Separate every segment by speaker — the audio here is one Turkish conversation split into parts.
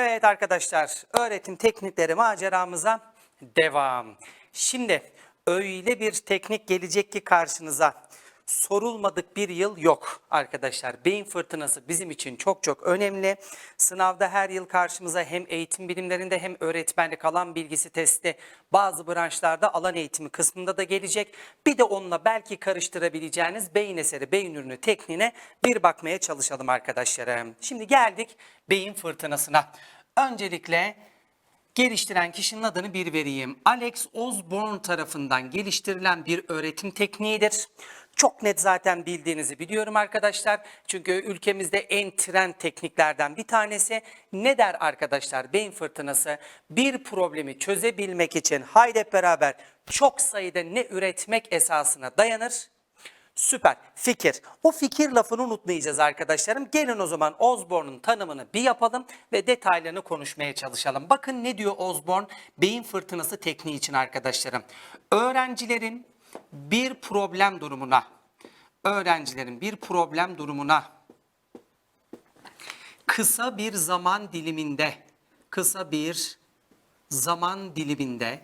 Speaker 1: Evet arkadaşlar, öğretim teknikleri maceramıza devam. Şimdi öyle bir teknik gelecek ki karşınıza sorulmadık bir yıl yok arkadaşlar. Beyin fırtınası bizim için çok çok önemli. Sınavda her yıl karşımıza hem eğitim bilimlerinde hem öğretmenlik alan bilgisi testi bazı branşlarda alan eğitimi kısmında da gelecek. Bir de onunla belki karıştırabileceğiniz beyin eseri, beyin ürünü tekniğine bir bakmaya çalışalım arkadaşlarım. Şimdi geldik beyin fırtınasına. Öncelikle geliştiren kişinin adını bir vereyim. Alex Osborne tarafından geliştirilen bir öğretim tekniğidir. Çok net zaten bildiğinizi biliyorum arkadaşlar. Çünkü ülkemizde en trend tekniklerden bir tanesi. Ne der arkadaşlar beyin fırtınası? Bir problemi çözebilmek için haydi beraber çok sayıda ne üretmek esasına dayanır? Süper. Fikir. O fikir lafını unutmayacağız arkadaşlarım. Gelin o zaman Osborne'un tanımını bir yapalım ve detaylarını konuşmaya çalışalım. Bakın ne diyor Osborne beyin fırtınası tekniği için arkadaşlarım. Öğrencilerin bir problem durumuna, öğrencilerin bir problem durumuna kısa bir zaman diliminde, kısa bir zaman diliminde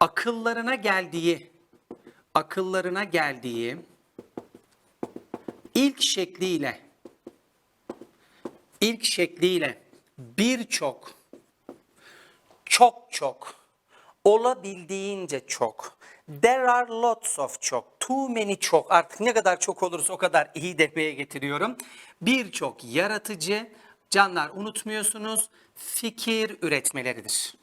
Speaker 1: akıllarına geldiği akıllarına geldiği ilk şekliyle ilk şekliyle birçok çok çok olabildiğince çok there are lots of çok too many çok artık ne kadar çok olursa o kadar iyi demeye getiriyorum birçok yaratıcı canlar unutmuyorsunuz fikir üretmeleridir.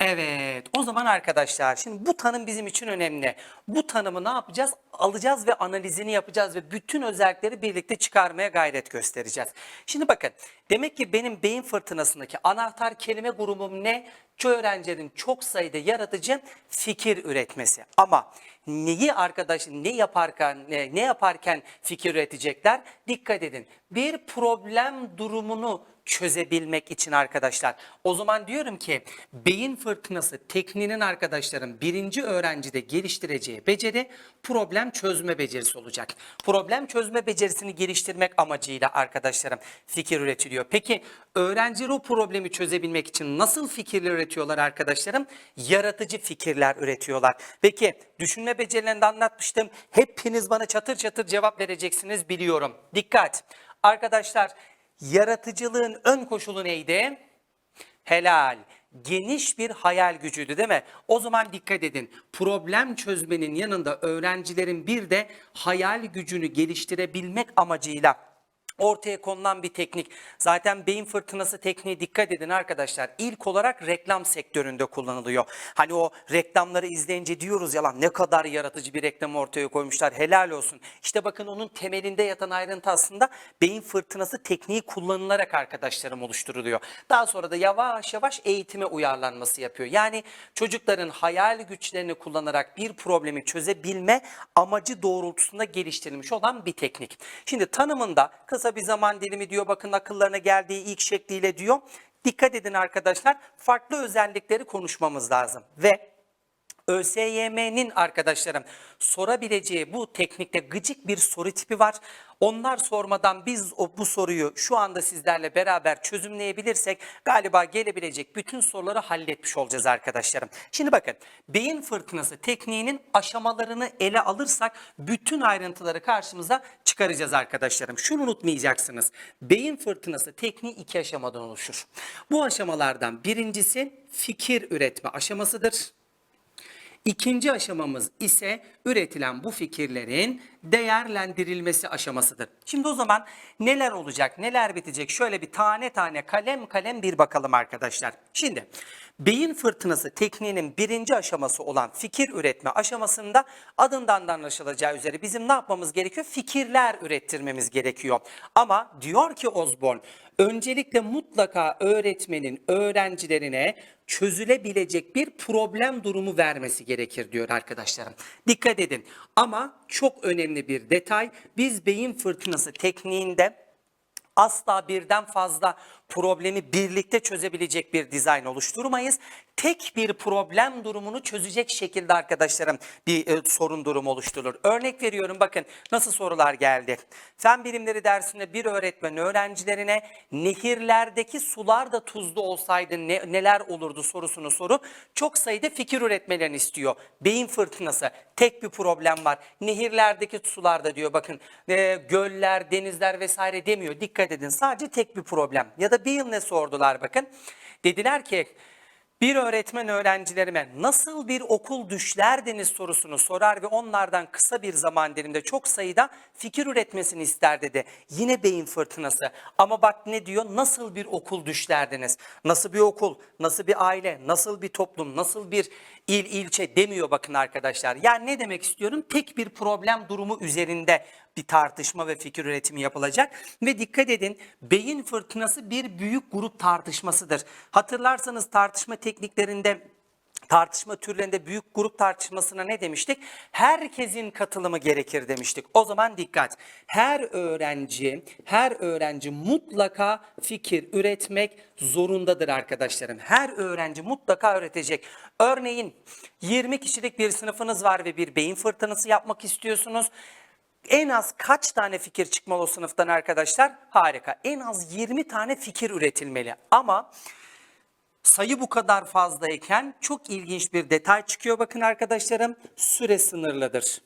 Speaker 1: Evet, o zaman arkadaşlar şimdi bu tanım bizim için önemli. Bu tanımı ne yapacağız? Alacağız ve analizini yapacağız ve bütün özellikleri birlikte çıkarmaya gayret göstereceğiz. Şimdi bakın, demek ki benim beyin fırtınasındaki anahtar kelime grubum ne? Çoğu öğrencilerin çok sayıda yaratıcı fikir üretmesi. Ama neyi arkadaş ne yaparken ne, ne yaparken fikir üretecekler? Dikkat edin. Bir problem durumunu çözebilmek için arkadaşlar. O zaman diyorum ki beyin fırtınası tekniğinin arkadaşların birinci öğrencide geliştireceği beceri problem çözme becerisi olacak. Problem çözme becerisini geliştirmek amacıyla arkadaşlarım fikir üretiliyor. Peki öğrenciler o problemi çözebilmek için nasıl fikirler üretiyorlar arkadaşlarım? Yaratıcı fikirler üretiyorlar. Peki düşünme becerilerini de anlatmıştım. Hepiniz bana çatır çatır cevap vereceksiniz biliyorum. Dikkat. Arkadaşlar yaratıcılığın ön koşulu neydi? Helal. Geniş bir hayal gücüydü değil mi? O zaman dikkat edin. Problem çözmenin yanında öğrencilerin bir de hayal gücünü geliştirebilmek amacıyla ortaya konulan bir teknik. Zaten beyin fırtınası tekniği dikkat edin arkadaşlar. İlk olarak reklam sektöründe kullanılıyor. Hani o reklamları izleyince diyoruz ya lan ne kadar yaratıcı bir reklam ortaya koymuşlar. Helal olsun. İşte bakın onun temelinde yatan ayrıntı aslında beyin fırtınası tekniği kullanılarak arkadaşlarım oluşturuluyor. Daha sonra da yavaş yavaş eğitime uyarlanması yapıyor. Yani çocukların hayal güçlerini kullanarak bir problemi çözebilme amacı doğrultusunda geliştirilmiş olan bir teknik. Şimdi tanımında kısa bir zaman dilimi diyor bakın akıllarına geldiği ilk şekliyle diyor. Dikkat edin arkadaşlar farklı özellikleri konuşmamız lazım ve ÖSYM'nin arkadaşlarım sorabileceği bu teknikte gıcık bir soru tipi var. Onlar sormadan biz o bu soruyu şu anda sizlerle beraber çözümleyebilirsek galiba gelebilecek bütün soruları halletmiş olacağız arkadaşlarım. Şimdi bakın beyin fırtınası tekniğinin aşamalarını ele alırsak bütün ayrıntıları karşımıza çıkaracağız arkadaşlarım. Şunu unutmayacaksınız. Beyin fırtınası tekniği iki aşamadan oluşur. Bu aşamalardan birincisi fikir üretme aşamasıdır. İkinci aşamamız ise üretilen bu fikirlerin değerlendirilmesi aşamasıdır. Şimdi o zaman neler olacak, neler bitecek? Şöyle bir tane tane kalem kalem bir bakalım arkadaşlar. Şimdi beyin fırtınası tekniğinin birinci aşaması olan fikir üretme aşamasında adından da anlaşılacağı üzere bizim ne yapmamız gerekiyor? Fikirler ürettirmemiz gerekiyor. Ama diyor ki Osborne, öncelikle mutlaka öğretmenin öğrencilerine çözülebilecek bir problem durumu vermesi gerekir diyor arkadaşlarım. Dikkat edin ama çok önemli bir detay. Biz beyin fırtınası tekniğinde asla birden fazla problemi birlikte çözebilecek bir dizayn oluşturmayız. Tek bir problem durumunu çözecek şekilde arkadaşlarım bir e, sorun durumu oluşturulur. Örnek veriyorum bakın nasıl sorular geldi. Fen bilimleri dersinde bir öğretmen öğrencilerine nehirlerdeki sular da tuzlu olsaydı ne- neler olurdu sorusunu sorup çok sayıda fikir üretmelerini istiyor. Beyin fırtınası tek bir problem var. Nehirlerdeki sularda diyor bakın e, göller, denizler vesaire demiyor. Dikkat edin sadece tek bir problem. Ya da bir yıl ne sordular bakın. Dediler ki bir öğretmen öğrencilerime nasıl bir okul düşlerdiniz sorusunu sorar ve onlardan kısa bir zaman diliminde çok sayıda fikir üretmesini ister dedi. Yine beyin fırtınası. Ama bak ne diyor? Nasıl bir okul düşlerdiniz? Nasıl bir okul? Nasıl bir aile? Nasıl bir toplum? Nasıl bir il ilçe demiyor bakın arkadaşlar. Yani ne demek istiyorum? Tek bir problem durumu üzerinde bir tartışma ve fikir üretimi yapılacak. Ve dikkat edin beyin fırtınası bir büyük grup tartışmasıdır. Hatırlarsanız tartışma tekniklerinde tartışma türlerinde büyük grup tartışmasına ne demiştik? Herkesin katılımı gerekir demiştik. O zaman dikkat. Her öğrenci, her öğrenci mutlaka fikir üretmek zorundadır arkadaşlarım. Her öğrenci mutlaka üretecek. Örneğin 20 kişilik bir sınıfınız var ve bir beyin fırtınası yapmak istiyorsunuz. En az kaç tane fikir çıkmalı o sınıftan arkadaşlar? Harika. En az 20 tane fikir üretilmeli. Ama sayı bu kadar fazlayken çok ilginç bir detay çıkıyor bakın arkadaşlarım. Süre sınırlıdır.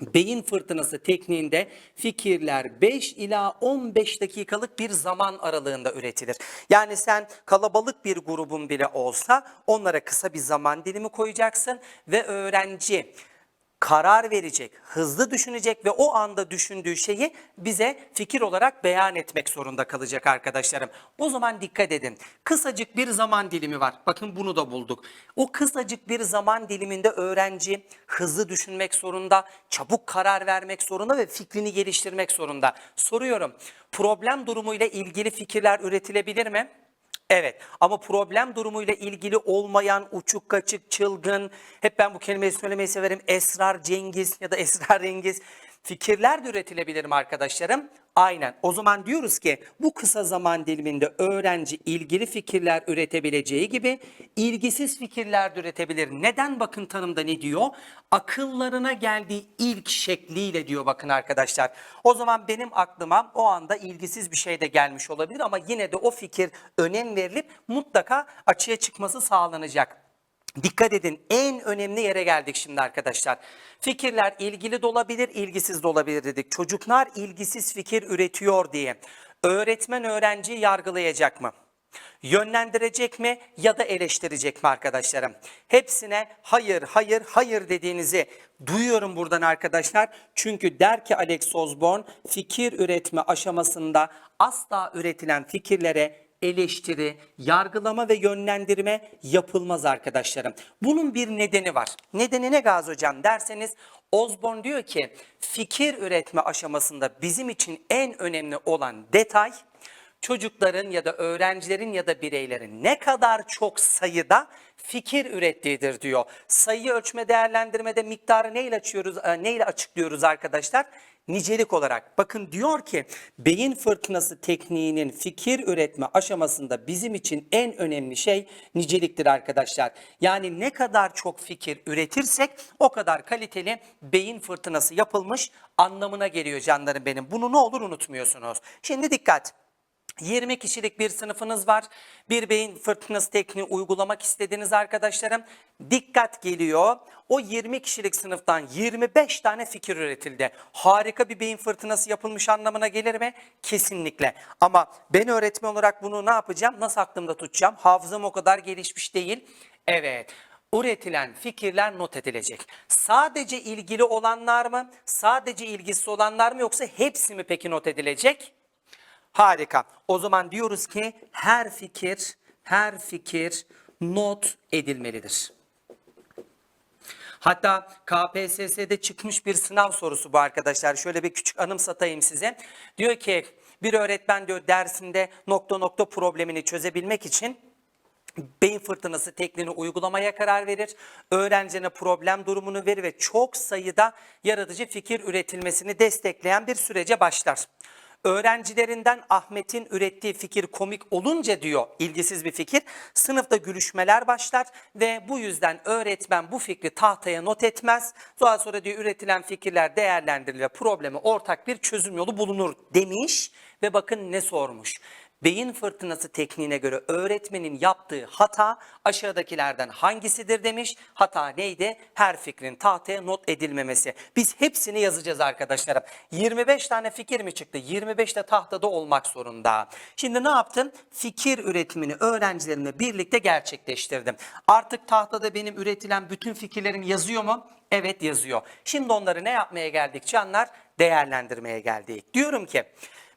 Speaker 1: Beyin fırtınası tekniğinde fikirler 5 ila 15 dakikalık bir zaman aralığında üretilir. Yani sen kalabalık bir grubun bile olsa onlara kısa bir zaman dilimi koyacaksın ve öğrenci karar verecek, hızlı düşünecek ve o anda düşündüğü şeyi bize fikir olarak beyan etmek zorunda kalacak arkadaşlarım. O zaman dikkat edin. Kısacık bir zaman dilimi var. Bakın bunu da bulduk. O kısacık bir zaman diliminde öğrenci hızlı düşünmek zorunda, çabuk karar vermek zorunda ve fikrini geliştirmek zorunda. Soruyorum. Problem durumuyla ilgili fikirler üretilebilir mi? Evet ama problem durumuyla ilgili olmayan uçuk kaçık çılgın hep ben bu kelimeyi söylemeyi severim esrar cengiz ya da esrarengiz fikirler de üretilebilir mi arkadaşlarım? Aynen o zaman diyoruz ki bu kısa zaman diliminde öğrenci ilgili fikirler üretebileceği gibi ilgisiz fikirler de üretebilir. Neden bakın tanımda ne diyor? Akıllarına geldiği ilk şekliyle diyor bakın arkadaşlar. O zaman benim aklıma o anda ilgisiz bir şey de gelmiş olabilir ama yine de o fikir önem verilip mutlaka açığa çıkması sağlanacak. Dikkat edin en önemli yere geldik şimdi arkadaşlar. Fikirler ilgili de olabilir, ilgisiz de olabilir dedik. Çocuklar ilgisiz fikir üretiyor diye. Öğretmen öğrenciyi yargılayacak mı? Yönlendirecek mi ya da eleştirecek mi arkadaşlarım? Hepsine hayır, hayır, hayır dediğinizi duyuyorum buradan arkadaşlar. Çünkü der ki Alex Osborne fikir üretme aşamasında asla üretilen fikirlere eleştiri, yargılama ve yönlendirme yapılmaz arkadaşlarım. Bunun bir nedeni var. Nedeni ne Gazi Hocam derseniz Osborne diyor ki fikir üretme aşamasında bizim için en önemli olan detay çocukların ya da öğrencilerin ya da bireylerin ne kadar çok sayıda fikir ürettiğidir diyor. Sayı ölçme değerlendirmede miktarı neyle açıyoruz, e, neyle açıklıyoruz arkadaşlar? Nicelik olarak. Bakın diyor ki beyin fırtınası tekniğinin fikir üretme aşamasında bizim için en önemli şey niceliktir arkadaşlar. Yani ne kadar çok fikir üretirsek o kadar kaliteli beyin fırtınası yapılmış anlamına geliyor canlarım benim. Bunu ne olur unutmuyorsunuz. Şimdi dikkat. 20 kişilik bir sınıfınız var. Bir beyin fırtınası tekniği uygulamak istediğiniz arkadaşlarım dikkat geliyor. O 20 kişilik sınıftan 25 tane fikir üretildi. Harika bir beyin fırtınası yapılmış anlamına gelir mi? Kesinlikle. Ama ben öğretmen olarak bunu ne yapacağım? Nasıl aklımda tutacağım? Hafızam o kadar gelişmiş değil. Evet. Üretilen fikirler not edilecek. Sadece ilgili olanlar mı? Sadece ilgisiz olanlar mı yoksa hepsi mi peki not edilecek? Harika. O zaman diyoruz ki her fikir, her fikir not edilmelidir. Hatta KPSS'de çıkmış bir sınav sorusu bu arkadaşlar. Şöyle bir küçük anımsatayım size. Diyor ki bir öğretmen diyor dersinde nokta nokta problemini çözebilmek için beyin fırtınası tekniğini uygulamaya karar verir. Öğrencine problem durumunu verir ve çok sayıda yaratıcı fikir üretilmesini destekleyen bir sürece başlar. Öğrencilerinden Ahmet'in ürettiği fikir komik olunca diyor ilgisiz bir fikir. Sınıfta gülüşmeler başlar ve bu yüzden öğretmen bu fikri tahtaya not etmez. Daha sonra diyor üretilen fikirler değerlendirilir ve probleme ortak bir çözüm yolu bulunur demiş ve bakın ne sormuş. Beyin fırtınası tekniğine göre öğretmenin yaptığı hata aşağıdakilerden hangisidir demiş. Hata neydi? Her fikrin tahtaya not edilmemesi. Biz hepsini yazacağız arkadaşlarım. 25 tane fikir mi çıktı? 25 de tahtada olmak zorunda. Şimdi ne yaptım? Fikir üretimini öğrencilerimle birlikte gerçekleştirdim. Artık tahtada benim üretilen bütün fikirlerim yazıyor mu? Evet yazıyor. Şimdi onları ne yapmaya geldik canlar? Değerlendirmeye geldik. Diyorum ki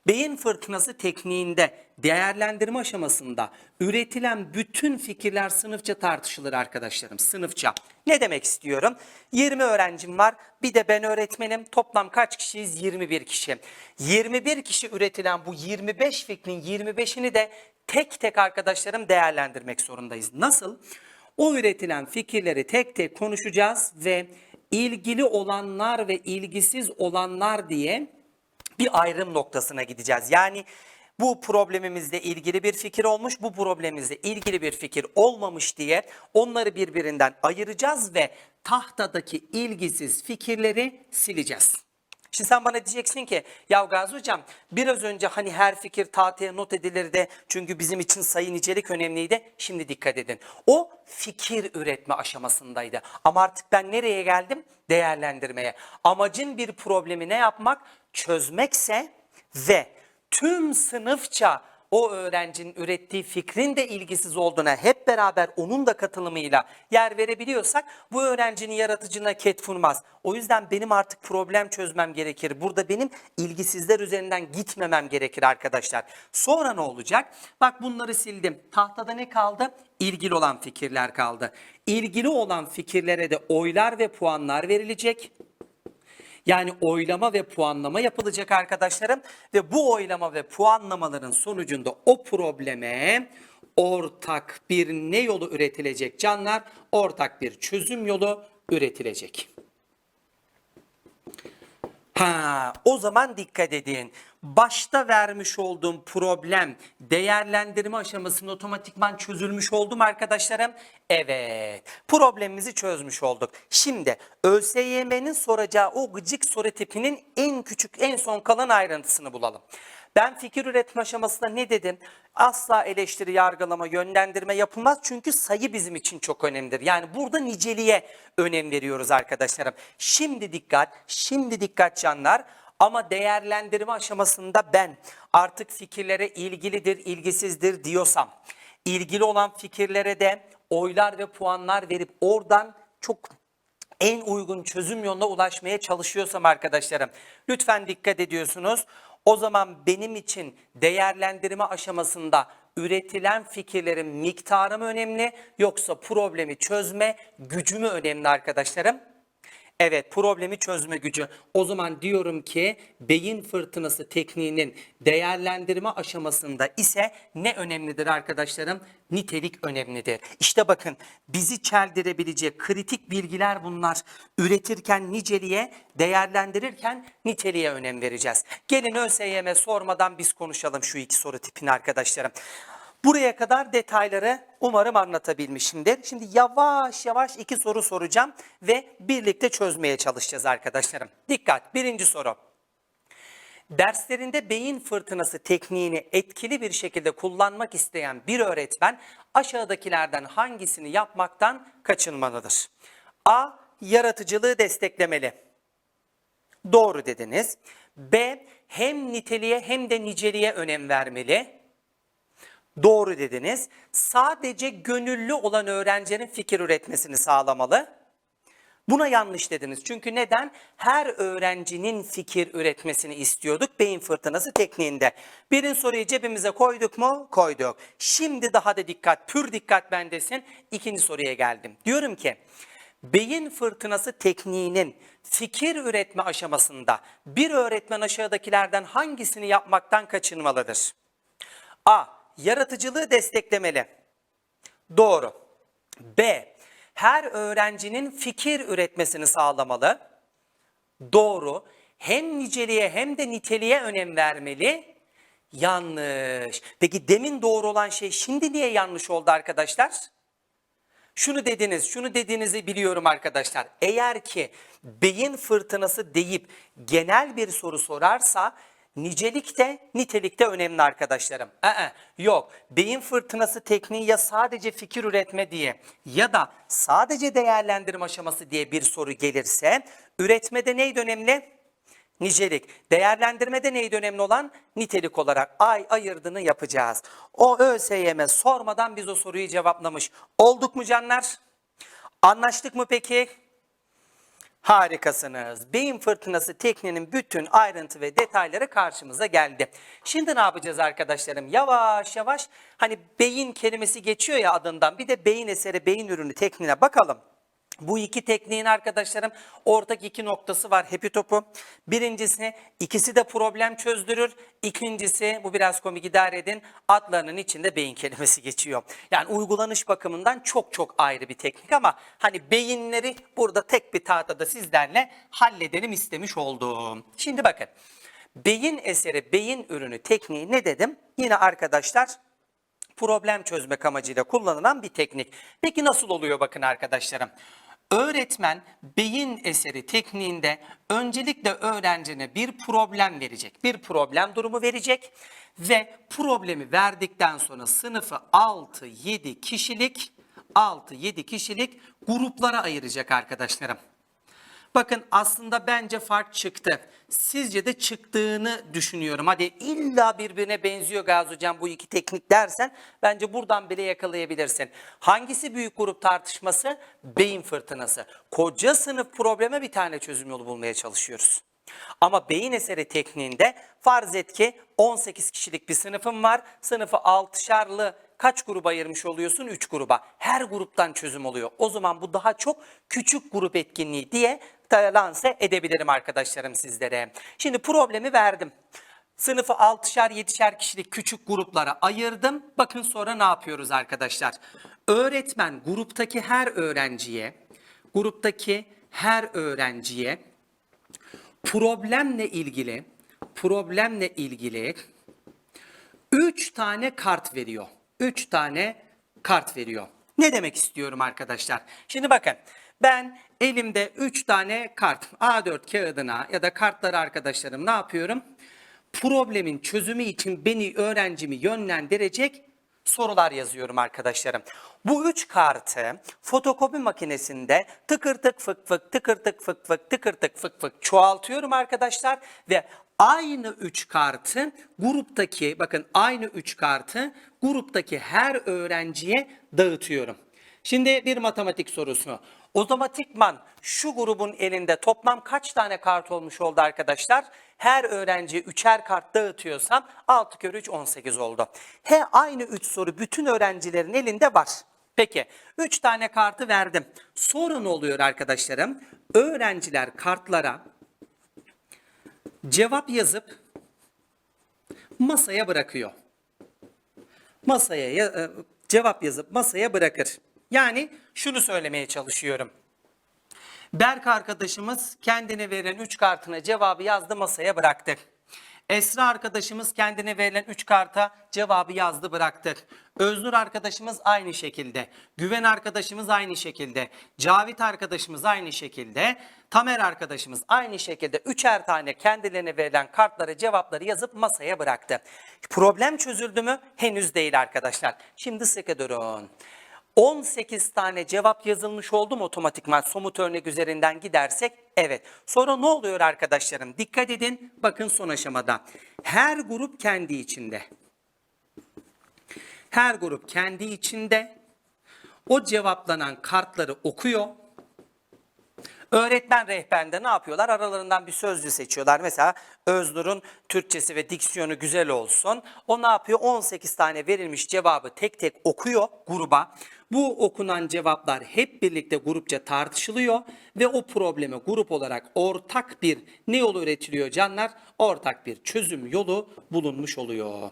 Speaker 1: Beyin fırtınası tekniğinde değerlendirme aşamasında üretilen bütün fikirler sınıfça tartışılır arkadaşlarım. Sınıfça. Ne demek istiyorum? 20 öğrencim var. Bir de ben öğretmenim. Toplam kaç kişiyiz? 21 kişi. 21 kişi üretilen bu 25 fikrin 25'ini de tek tek arkadaşlarım değerlendirmek zorundayız. Nasıl? O üretilen fikirleri tek tek konuşacağız ve ilgili olanlar ve ilgisiz olanlar diye bir ayrım noktasına gideceğiz. Yani bu problemimizle ilgili bir fikir olmuş, bu problemimizle ilgili bir fikir olmamış diye onları birbirinden ayıracağız ve tahtadaki ilgisiz fikirleri sileceğiz. Şimdi sen bana diyeceksin ki ya Gazi Hocam biraz önce hani her fikir tahtaya not edilirdi çünkü bizim için sayı nicelik önemliydi. Şimdi dikkat edin. O fikir üretme aşamasındaydı. Ama artık ben nereye geldim? Değerlendirmeye. Amacın bir problemi ne yapmak? Çözmekse ve tüm sınıfça o öğrencinin ürettiği fikrin de ilgisiz olduğuna hep beraber onun da katılımıyla yer verebiliyorsak bu öğrencinin yaratıcına ket. O yüzden benim artık problem çözmem gerekir. Burada benim ilgisizler üzerinden gitmemem gerekir arkadaşlar. Sonra ne olacak? Bak bunları sildim. Tahtada ne kaldı? İlgili olan fikirler kaldı. İlgili olan fikirlere de oylar ve puanlar verilecek. Yani oylama ve puanlama yapılacak arkadaşlarım ve bu oylama ve puanlamaların sonucunda o probleme ortak bir ne yolu üretilecek canlar? Ortak bir çözüm yolu üretilecek. Ha, o zaman dikkat edin. Başta vermiş olduğum problem değerlendirme aşamasında otomatikman çözülmüş oldu mu arkadaşlarım? Evet. Problemimizi çözmüş olduk. Şimdi ÖSYM'nin soracağı o gıcık soru tipinin en küçük en son kalan ayrıntısını bulalım. Ben fikir üretme aşamasında ne dedim? Asla eleştiri, yargılama, yönlendirme yapılmaz çünkü sayı bizim için çok önemlidir. Yani burada niceliğe önem veriyoruz arkadaşlarım. Şimdi dikkat, şimdi dikkat canlar. Ama değerlendirme aşamasında ben artık fikirlere ilgilidir, ilgisizdir diyorsam, ilgili olan fikirlere de oylar ve puanlar verip oradan çok en uygun çözüm yoluna ulaşmaya çalışıyorsam arkadaşlarım lütfen dikkat ediyorsunuz. O zaman benim için değerlendirme aşamasında üretilen fikirlerin miktarı mı önemli yoksa problemi çözme gücü mü önemli arkadaşlarım? Evet problemi çözme gücü. O zaman diyorum ki beyin fırtınası tekniğinin değerlendirme aşamasında ise ne önemlidir arkadaşlarım? Nitelik önemlidir. İşte bakın bizi çeldirebilecek kritik bilgiler bunlar. Üretirken niceliğe, değerlendirirken niteliğe önem vereceğiz. Gelin ÖSYM sormadan biz konuşalım şu iki soru tipini arkadaşlarım. Buraya kadar detayları umarım anlatabilmişimdir. Şimdi yavaş yavaş iki soru soracağım ve birlikte çözmeye çalışacağız arkadaşlarım. Dikkat birinci soru. Derslerinde beyin fırtınası tekniğini etkili bir şekilde kullanmak isteyen bir öğretmen aşağıdakilerden hangisini yapmaktan kaçınmalıdır? A. Yaratıcılığı desteklemeli. Doğru dediniz. B. Hem niteliğe hem de niceliğe önem vermeli. Doğru dediniz. Sadece gönüllü olan öğrencinin fikir üretmesini sağlamalı. Buna yanlış dediniz. Çünkü neden? Her öğrencinin fikir üretmesini istiyorduk beyin fırtınası tekniğinde. Birin soruyu cebimize koyduk mu? Koyduk. Şimdi daha da dikkat, pür dikkat bendesin. İkinci soruya geldim. Diyorum ki beyin fırtınası tekniğinin fikir üretme aşamasında bir öğretmen aşağıdakilerden hangisini yapmaktan kaçınmalıdır? A. Yaratıcılığı desteklemeli. Doğru. B. Her öğrencinin fikir üretmesini sağlamalı. Doğru. hem niceliğe hem de niteliğe önem vermeli. Yanlış. Peki demin doğru olan şey şimdi niye yanlış oldu arkadaşlar? Şunu dediniz, şunu dediğinizi biliyorum arkadaşlar. Eğer ki beyin fırtınası deyip genel bir soru sorarsa nicelikte, nitelikte önemli arkadaşlarım. Aa, yok, beyin fırtınası tekniği ya sadece fikir üretme diye ya da sadece değerlendirme aşaması diye bir soru gelirse üretmede neydi önemli? Nicelik. Değerlendirmede neydi önemli olan? Nitelik olarak ay ayırdığını yapacağız. O ÖSYM sormadan biz o soruyu cevaplamış. Olduk mu canlar? Anlaştık mı peki? Harikasınız. Beyin fırtınası tekniğinin bütün ayrıntı ve detayları karşımıza geldi. Şimdi ne yapacağız arkadaşlarım? Yavaş yavaş hani beyin kelimesi geçiyor ya adından bir de beyin eseri beyin ürünü tekniğine bakalım. Bu iki tekniğin arkadaşlarım ortak iki noktası var hepi topu. Birincisi ikisi de problem çözdürür. İkincisi bu biraz komik idare edin adlarının içinde beyin kelimesi geçiyor. Yani uygulanış bakımından çok çok ayrı bir teknik ama hani beyinleri burada tek bir tahtada sizlerle halledelim istemiş oldum. Şimdi bakın beyin eseri beyin ürünü tekniği ne dedim? Yine arkadaşlar problem çözmek amacıyla kullanılan bir teknik. Peki nasıl oluyor bakın arkadaşlarım? Öğretmen beyin eseri tekniğinde öncelikle öğrencine bir problem verecek. Bir problem durumu verecek ve problemi verdikten sonra sınıfı 6-7 kişilik 6-7 kişilik gruplara ayıracak arkadaşlarım. Bakın aslında bence fark çıktı. Sizce de çıktığını düşünüyorum. Hadi illa birbirine benziyor Gazi Hocam bu iki teknik dersen bence buradan bile yakalayabilirsin. Hangisi büyük grup tartışması? Beyin fırtınası. Koca sınıf probleme bir tane çözüm yolu bulmaya çalışıyoruz. Ama beyin eseri tekniğinde farz et ki 18 kişilik bir sınıfım var. Sınıfı 6'şarlı kaç gruba ayırmış oluyorsun? 3 gruba. Her gruptan çözüm oluyor. O zaman bu daha çok küçük grup etkinliği diye lanse edebilirim arkadaşlarım sizlere. Şimdi problemi verdim. Sınıfı 6'şer 7'şer kişilik küçük gruplara ayırdım. Bakın sonra ne yapıyoruz arkadaşlar? Öğretmen gruptaki her öğrenciye, gruptaki her öğrenciye problemle ilgili problemle ilgili 3 tane kart veriyor. 3 tane kart veriyor. Ne demek istiyorum arkadaşlar? Şimdi bakın ben elimde 3 tane kart A4 kağıdına ya da kartları arkadaşlarım ne yapıyorum? Problemin çözümü için beni öğrencimi yönlendirecek sorular yazıyorum arkadaşlarım. Bu üç kartı fotokopi makinesinde tıkır tık fık fık tıkır tık fık fık tıkır tık fık fık çoğaltıyorum arkadaşlar ve aynı üç kartı gruptaki bakın aynı üç kartı gruptaki her öğrenciye dağıtıyorum. Şimdi bir matematik sorusu. Otomatikman şu grubun elinde toplam kaç tane kart olmuş oldu arkadaşlar? Her öğrenciye üçer kart dağıtıyorsam 6 kere 3 18 oldu. He aynı 3 soru bütün öğrencilerin elinde var. Peki 3 tane kartı verdim. Sonra ne oluyor arkadaşlarım? Öğrenciler kartlara cevap yazıp masaya bırakıyor. Masaya ya- e, cevap yazıp masaya bırakır. Yani şunu söylemeye çalışıyorum. Berk arkadaşımız kendine verilen 3 kartına cevabı yazdı masaya bıraktık. Esra arkadaşımız kendine verilen 3 karta cevabı yazdı bıraktık. Öznur arkadaşımız aynı şekilde. Güven arkadaşımız aynı şekilde. Cavit arkadaşımız aynı şekilde. Tamer arkadaşımız aynı şekilde üçer tane kendilerine verilen kartlara cevapları yazıp masaya bıraktı. Problem çözüldü mü? Henüz değil arkadaşlar. Şimdi sıkı durun. 18 tane cevap yazılmış oldu mu otomatikman somut örnek üzerinden gidersek? Evet. Sonra ne oluyor arkadaşlarım? Dikkat edin. Bakın son aşamada. Her grup kendi içinde. Her grup kendi içinde o cevaplanan kartları okuyor. Öğretmen rehberinde ne yapıyorlar? Aralarından bir sözlü seçiyorlar. Mesela Öznur'un Türkçesi ve diksiyonu güzel olsun. O ne yapıyor? 18 tane verilmiş cevabı tek tek okuyor gruba. Bu okunan cevaplar hep birlikte grupça tartışılıyor ve o probleme grup olarak ortak bir ne yolu üretiliyor canlar? Ortak bir çözüm yolu bulunmuş oluyor.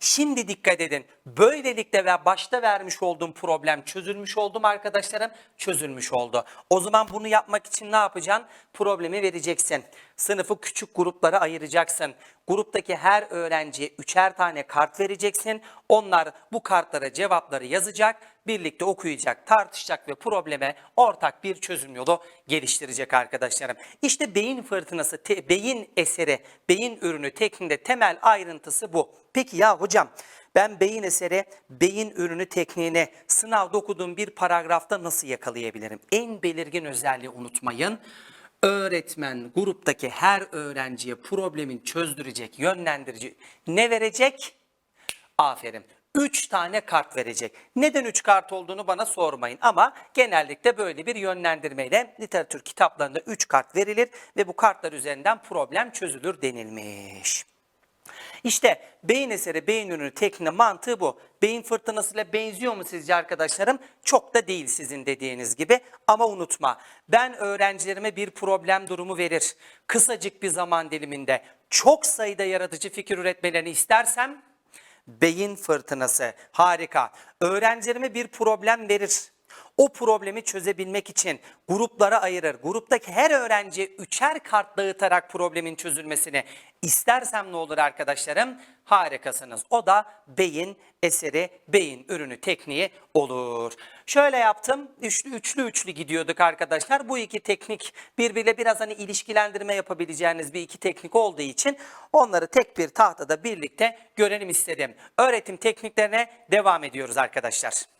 Speaker 1: Şimdi dikkat edin. Böylelikle ve başta vermiş olduğum problem çözülmüş oldu mu arkadaşlarım? Çözülmüş oldu. O zaman bunu yapmak için ne yapacaksın? Problemi vereceksin. Sınıfı küçük gruplara ayıracaksın. Gruptaki her öğrenciye üçer tane kart vereceksin. Onlar bu kartlara cevapları yazacak, birlikte okuyacak, tartışacak ve probleme ortak bir çözüm yolu geliştirecek arkadaşlarım. İşte beyin fırtınası, beyin eseri, beyin ürünü tekniğinde temel ayrıntısı bu. Peki ya hocam ben beyin eseri, beyin ürünü tekniğini sınavda okuduğum bir paragrafta nasıl yakalayabilirim? En belirgin özelliği unutmayın. Öğretmen gruptaki her öğrenciye problemin çözdürecek, yönlendirici ne verecek? Aferin. 3 tane kart verecek. Neden 3 kart olduğunu bana sormayın ama genellikle böyle bir yönlendirmeyle literatür kitaplarında 3 kart verilir ve bu kartlar üzerinden problem çözülür denilmiş. İşte beyin eseri, beyin ürünü tekniği mantığı bu. Beyin fırtınasıyla benziyor mu sizce arkadaşlarım? Çok da değil sizin dediğiniz gibi. Ama unutma ben öğrencilerime bir problem durumu verir. Kısacık bir zaman diliminde çok sayıda yaratıcı fikir üretmelerini istersem beyin fırtınası harika. Öğrencilerime bir problem verir. O problemi çözebilmek için gruplara ayırır. Gruptaki her öğrenciye üçer kart dağıtarak problemin çözülmesini istersem ne olur arkadaşlarım? Harikasınız. O da beyin eseri, beyin ürünü tekniği olur. Şöyle yaptım. Üçlü üçlü üçlü gidiyorduk arkadaşlar. Bu iki teknik birbiriyle biraz hani ilişkilendirme yapabileceğiniz bir iki teknik olduğu için onları tek bir tahtada birlikte görelim istedim. Öğretim tekniklerine devam ediyoruz arkadaşlar.